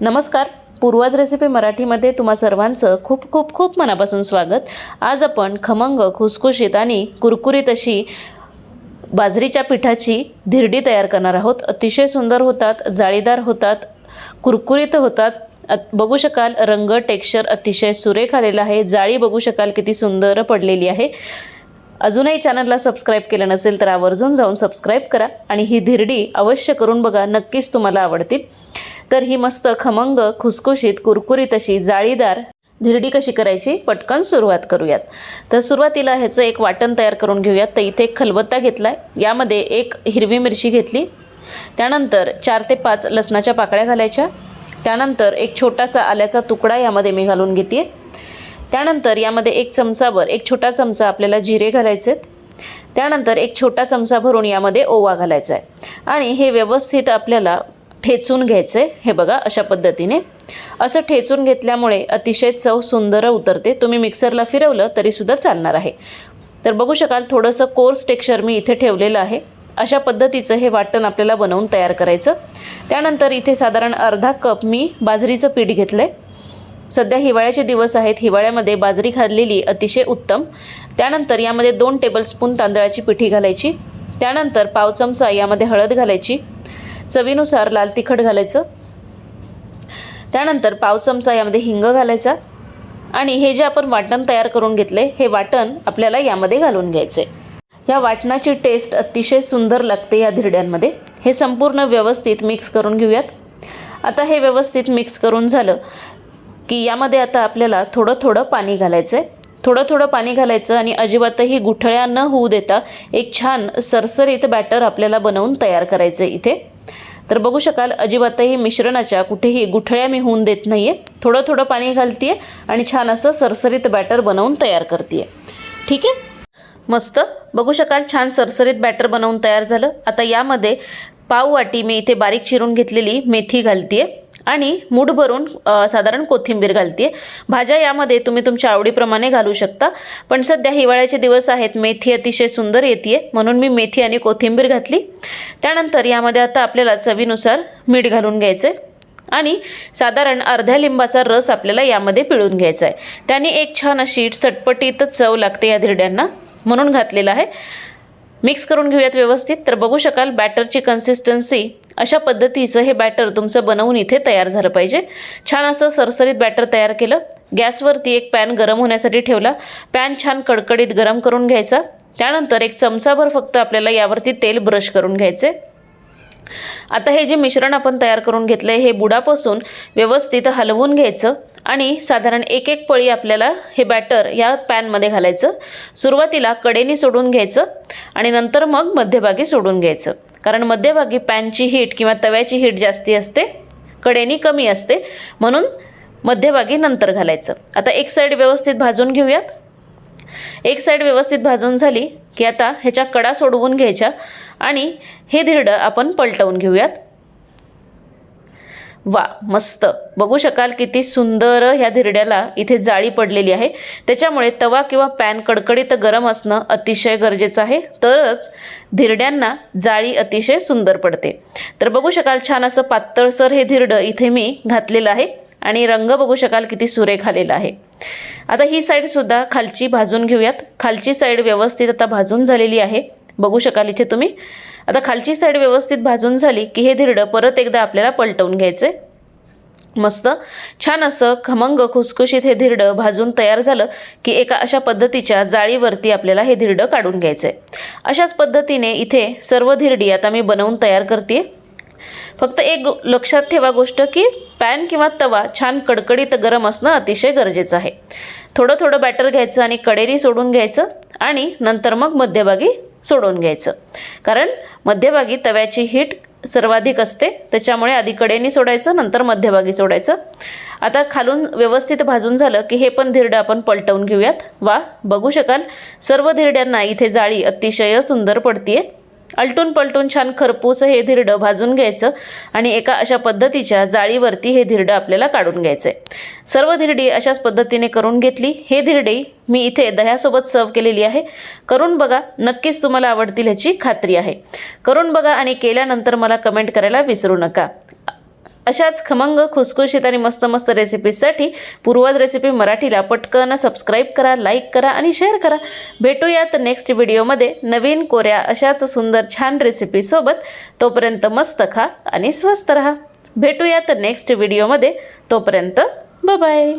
नमस्कार. पूर्वाज रेसिपी मराठीमध्ये तुम्हा सर्वांचं खूप खूप खूप मनापासून स्वागत. आज आपण खमंग खुसखुशीत आणि कुरकुरीत अशी बाजरीच्या पिठाची धिरडी तयार करणार आहोत. अतिशय सुंदर होतात जाळीदार होतात कुरकुरीत होतात. बघू शकाल रंग टेक्स्चर अतिशय सुरेख आलेला आहे. जाळी बघू शकाल किती सुंदर पडलेली आहे. अजूनही चॅनलला सबस्क्राईब केलं नसेल तर आवर्जून जाऊन सबस्क्राईब करा आणि ही धिरडी अवश्य करून बघा. नक्कीच तुम्हाला आवडतील. तर ही मस्त खमंग खुसखुशीत कुरकुरीत अशी जाळीदार धिरडी कशी करायची पटकन सुरुवात करूयात. तर सुरुवातीला ह्याचं एक वाटण तयार करून घेऊयात. तर इथे एक खलबत्ता घेतला आहे यामध्ये एक हिरवी मिरची घेतली. त्यानंतर चार ते पाच लसणाच्या पाकळ्या घालायच्या. त्यानंतर एक छोटासा आल्याचा तुकडा यामध्ये मी घालून घेते त्यानंतर यामध्ये एक चमचाभर एक छोटा चमचा आपल्याला जिरे घालायचे आहेत त्यानंतर एक छोटा चमचा भरून यामध्ये ओवा घालायचा आहे आणि हे व्यवस्थित आपल्याला ठेचून घ्यायचं आहे हे बघा अशा पद्धतीने. असं ठेचून घेतल्यामुळे अतिशय चव सुंदर उतरते. तुम्ही मिक्सरला फिरवलं तरीसुद्धा चालणार आहे. तर बघू शकाल थोडंसं कोर्स टेक्स्चर मी इथे ठेवलेलं आहे. अशा पद्धतीचं हे वाटण आपल्याला बनवून तयार करायचं. त्यानंतर इथे साधारण अर्धा कप मी बाजरीचं पीठ घेतलं आहे सध्या हिवाळ्याचे दिवस आहेत. हिवाळ्यामध्ये बाजरी खाल्लेली अतिशय उत्तम. त्यानंतर यामध्ये दोन टेबलस्पून तांदळाची पिठी घालायची. त्यानंतर पाव चमचा यामध्ये हळद घालायची. चवीनुसार लाल तिखट घालायचं. त्यानंतर पाव चमचा यामध्ये हिंग घालायचा. आणि हे जे आपण वाटण तयार करून घेतले हे वाटण आपल्याला यामध्ये घालून घ्यायचे. या वाटणाची टेस्ट अतिशय सुंदर लागते या धिरड्यांमध्ये. हे संपूर्ण व्यवस्थित मिक्स करून घेऊयात. आता हे व्यवस्थित मिक्स करून झालं की यामध्ये आता आपल्याला थोडं थोडं पाणी घालायचं आहे थोडं थोडं पाणी घालायचं आणि अजिबातही गुठळ्या न होऊ देता एक छान सरसरीत बॅटर आपल्याला बनवून तयार करायचं आहे इथे. तर बघू शकाल अजिबातही मिश्रणाच्या कुठेही गुठळ्या मी होऊन देत नाही आहे थोडं थोडं पाणी घालते आणि छान असं सरसरीत बॅटर बनवून तयार करते ठीक आहे? मस्त. बघू शकाल छान सरसरीत बॅटर बनवून तयार झालं. आता यामध्ये पाव वाटी मी इथे बारीक चिरून घेतलेली मेथी घालते आणि मूठ भरून साधारण कोथिंबीर घालते भाज्या यामध्ये तुम्ही तुमच्या आवडीप्रमाणे घालू शकता. पण सध्या हिवाळ्याचे दिवस आहेत मेथी अतिशय सुंदर येते म्हणून मी मेथी आणि कोथिंबीर घातली. त्यानंतर यामध्ये आता आपल्याला चवीनुसार मीठ घालून घ्यायचं आहे आणि साधारण अर्ध्या लिंबाचा रस आपल्याला यामध्ये पिळून घ्यायचा आहे त्याने एक छान अशी चटपटीत चव लागते या धिरड्यांना. म्हणून घातलेला आहे. मिक्स करून घेऊयात व्यवस्थित. तर बघू शकाल बॅटरची कन्सिस्टन्सी अशा पद्धतीचं हे बॅटर तुमचं बनवून इथे तयार झालं पाहिजे. छान असं सरसरीत बॅटर तयार केलं. गॅसवरती एक पॅन गरम होण्यासाठी ठेवला. पॅन छान कडकडीत गरम करून घ्यायचा. त्यानंतर एक चमचाभर फक्त आपल्याला यावरती तेल ब्रश करून घ्यायचे. आता हे जे मिश्रण आपण तयार करून घेतलं आहे हे बुडापासून व्यवस्थित हलवून घ्यायचं आणि साधारण एक एक पळी आपल्याला हे बॅटर या पॅनमध्ये घालायचं. सुरुवातीला कडेनी सोडून घ्यायचं आणि नंतर मग मध्यभागी सोडून घ्यायचं. कारण मध्यभागी पॅनची हीट किंवा तव्याची हीट जास्ती असते कडेनी कमी असते म्हणून मध्यभागी नंतर घालायचं. आता एक साईड व्यवस्थित भाजून घेऊयात. एक साईड व्यवस्थित भाजून झाली की आता ह्याच्या कडा सोडवून घ्यायच्या आणि हे धिरडं आपण पलटवून घेऊयात. वा मस्त. बघू शकाल किती सुंदर ह्या धिरड्याला इथे जाळी पडलेली आहे. त्याच्यामुळे तवा किंवा पॅन कडकडीत गरम असणं अतिशय गरजेचं आहे. तरच धिरड्यांना जाळी अतिशय सुंदर पडते. तर बघू शकाल छान असं पातळसर हे धिरडं इथे मी घातलेलं आहे आणि रंग बघू शकाल किती सुरेख आलेला आहे. आता ही साईडसुद्धा खालची भाजून घेऊयात. खालची साईड व्यवस्थित आता भाजून झालेली आहे. बघू शकाल इथे तुम्ही. आता खालची साईड व्यवस्थित भाजून झाली की हे धिरडं परत एकदा आपल्याला पलटवून घ्यायचं आहे मस्त. छान असं खमंग खुसखुशीत हे धिरडं भाजून तयार झालं की एका अशा पद्धतीच्या जाळीवरती आपल्याला हे धिरडं काढून घ्यायचं आहे अशाच पद्धतीने इथे सर्व धिरडी आता मी बनवून तयार करते फक्त एक लक्षात ठेवा गोष्ट की पॅन किंवा तवा छान कडकडीत गरम असणं अतिशय गरजेचं आहे. थोडं थोडं बॅटर घ्यायचं आणि कडेरी सोडून घ्यायचं आणि नंतर मग मध्यभागी सोडून घ्यायचं. कारण मध्यभागी तव्याची हीट सर्वाधिक असते त्याच्यामुळे आधी कडेने सोडायचं नंतर मध्यभागी सोडायचं. आता खालून व्यवस्थित भाजून झालं की हे पण धिरडं आपण पलटवून घेऊयात. वा बघू शकाल. सर्व धिरड्यांना इथे जाळी अतिशय सुंदर पडतीये. अलटून पलटून छान खरपूस हे धिरडं भाजून घ्यायचं आणि एका अशा पद्धतीच्या जाळीवरती हे धिरडं आपल्याला काढून घ्यायचं आहे सर्व धिरडी अशाच पद्धतीने करून घेतली. हे धिरडी मी इथे दह्यासोबत सर्व केलेली आहे. करून बघा नक्कीच तुम्हाला आवडतील ह्याची खात्री आहे. करून बघा आणि केल्यानंतर मला कमेंट करायला विसरू नका. अशाच खमंग खुसखुशीत आणि मस्त मस्त रेसिपीजसाठी पूर्वज रेसिपी मराठीला पटकन सबस्क्राईब करा लाईक करा आणि शेअर करा. भेटूयात नेक्स्ट व्हिडिओमध्ये नवीन कोऱ्या अशाच सुंदर छान रेसिपीसोबत तोपर्यंत मस्त खा आणि स्वस्त रहा. भेटूयात नेक्स्ट व्हिडिओमध्ये तोपर्यंत बाय